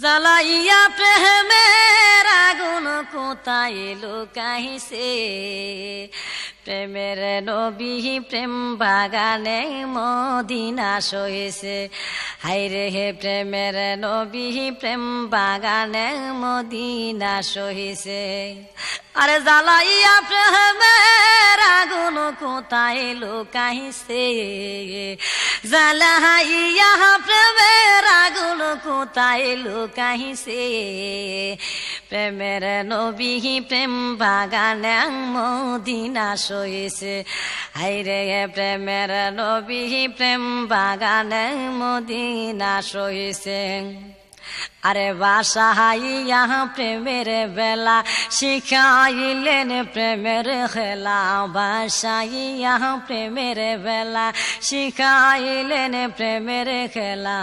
জ্বালাইয়া প্রেমের আগুন কোথায় লুকাইছে? প্রেমের নবী প্রেম বাগানে মদিনা সইছে। হাইরে হে প্রেমের নবী প্রেম বাগানে মদিনা সহিছে আরে জ্বালাইয়া প্রেমের আগুন কোথায় লুকাইছে? জ্বালাইয়া প্রেমের আগুন কোথায় লুকাইছে? প্রেমের নবী প্রেম বাগানে মদিনা সইছে হাইরে প্রেমের নবী, প্রেম বাগানে মদিনা সইছে। আরে বাসাইয়া প্রেমের বেলা, শিখাইলেন প্রেমের খেলা। বাসাইয়া প্রেমের বেলা, শিখাইলেন প্রেমের খেলা।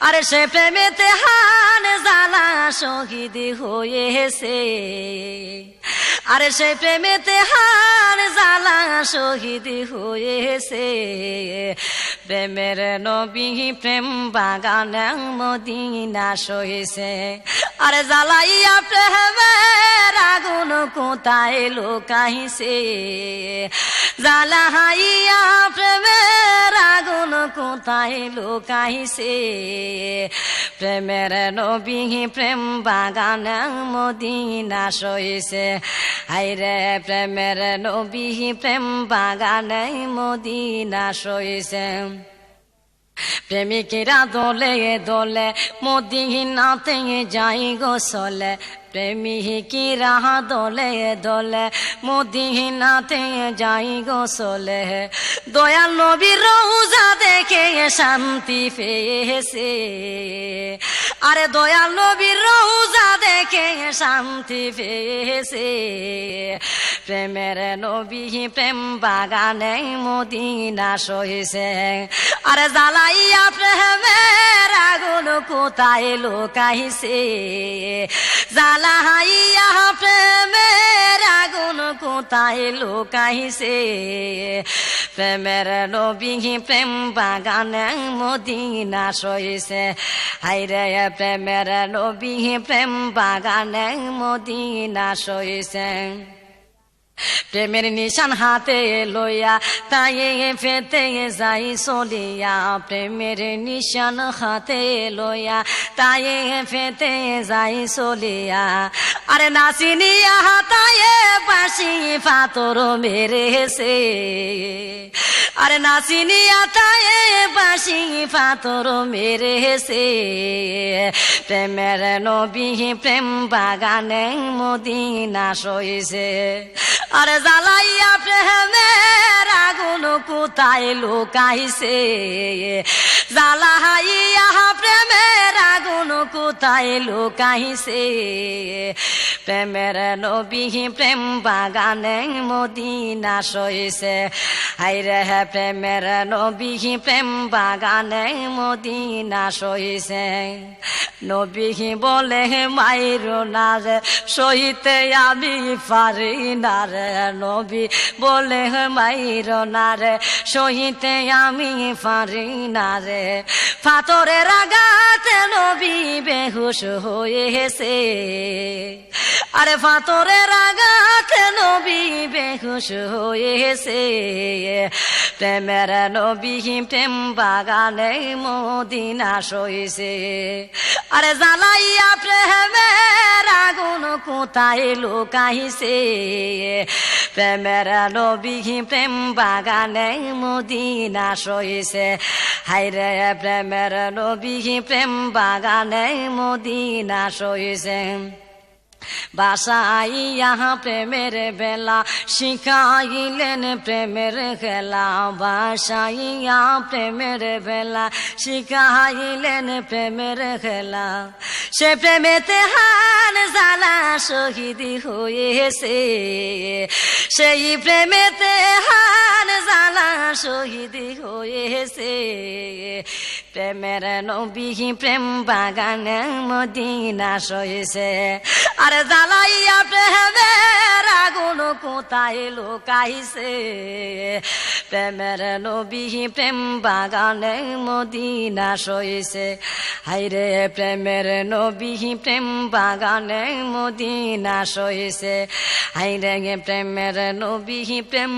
আরে সে প্রেমেতে হান জ্বালা শহীদ হয়েছে। আরে সে প্রেমেতে হার জ্বালা শহীদ হয়েছে। প্রেমের নবী প্রেম বাগান মদিনা সহিছে। আরে জ্বালাইয়া আগুন কোথায় লুকাইছে জ্বালাইয়া প্রেমের আগুন কোথায় লুকাইছে প্রেমের নবী প্রেম বাগান মদিনা সইছে। হাইরে প্রেমের নবী প্রেম বাগান মদিনা সইছে। প্রেমিকেরা দলে দলে মদিনাতে যাই গোসলে। প্রেমিকিরা দলে দলে মদিনাতে যাই গোসলে। দয়াল নবীর রোজা দেখে শান্তি পেয়েছে। আরে দয়াল নবীর রোজা দেখে শান্তি পেয়েছে। প্রেমের নবী, প্রেম বাগানে মদিনা সহিছে। আরে জ্বালাইয়া প্রেমের আগুন কোথায় লুকাইছে? জ্বালাইয়া প্রেমের আগুন কোথায় লুকাইছে? প্রেমের নবী, প্রেম বাগানে মদিনা সইছে হাইরে প্রেমের নবী, প্রেম বাগানে মদিনা সইছে প্রেমের নিশান হাতে লইয়া তাই ফেতে যাই চলিয়া। প্রেমের নিশান হাতে লইয়া তাই ফেতে যাই চলিয়া। আরে নাচিনিয়া হাতায়ে বাসি পাতর মেরেছে। আরে নাচিনিয়া তায়ে বাসি পাতর মেরেছে প্রেমের নবী প্রেম বাগানে মদিনা সইছে। আরে জ্বালাইয়া প্রেমের আগুন কোথায় লুকাইছে? জ্বালাইয়া প্রেমের আগুন কোথায় লুকাইছে? প্রেমের নবী, প্রেম বাগানে মদিনা সইছে। হাইরে হে প্রেমের নবী, প্রেম বাগানে মদিনা সইছে। নবী বলে, মাইর না রে সহিতে আমি পারি না রে। নবী বলে, মাইর না রে সহিতে আমি পারি না রে। পাথরের আঘাতে নবী বেহুশ হয়েছে। আরে পাথরের আঘাতে নবী বেহুশ হয়েছে। প্রেমের নবী প্রেম বাগানে মদিনা সইছে। আরে জ্বালাইয়া প্রেমের আগুন কোথায় লুকাইছে? প্রেমের নবী প্রেম বাগানে মদিনা সইছে। হাইরে প্রেমের নবী প্রেম বাগানে মদিনা সইছে। বাসাইয়া প্রেমের বেলা, শিখাইলেন প্রেমের খেলা। বাসাইয়া প্রেমের বেলা, শিখাইলেন প্রেমের খেলা। সে প্রেমেতে হান জ্বালা শহীদ হয়েছে। সেই প্রেমেতে হান জ্বালা শহীদ হয়েছে। প্রেমের নবী, প্রেম বাগানে মদিনা সইছে আরে জ্বালাইয়া প্রেমের আগুন কোথায় লুকাইছে? প্রেমের নবী, প্রেম বাগানে মদিনা সইছে হাইরে প্রেমের নবী, প্রেম বাগানে মদিনা সইছে হাইরে প্রেমের নবী, প্রেম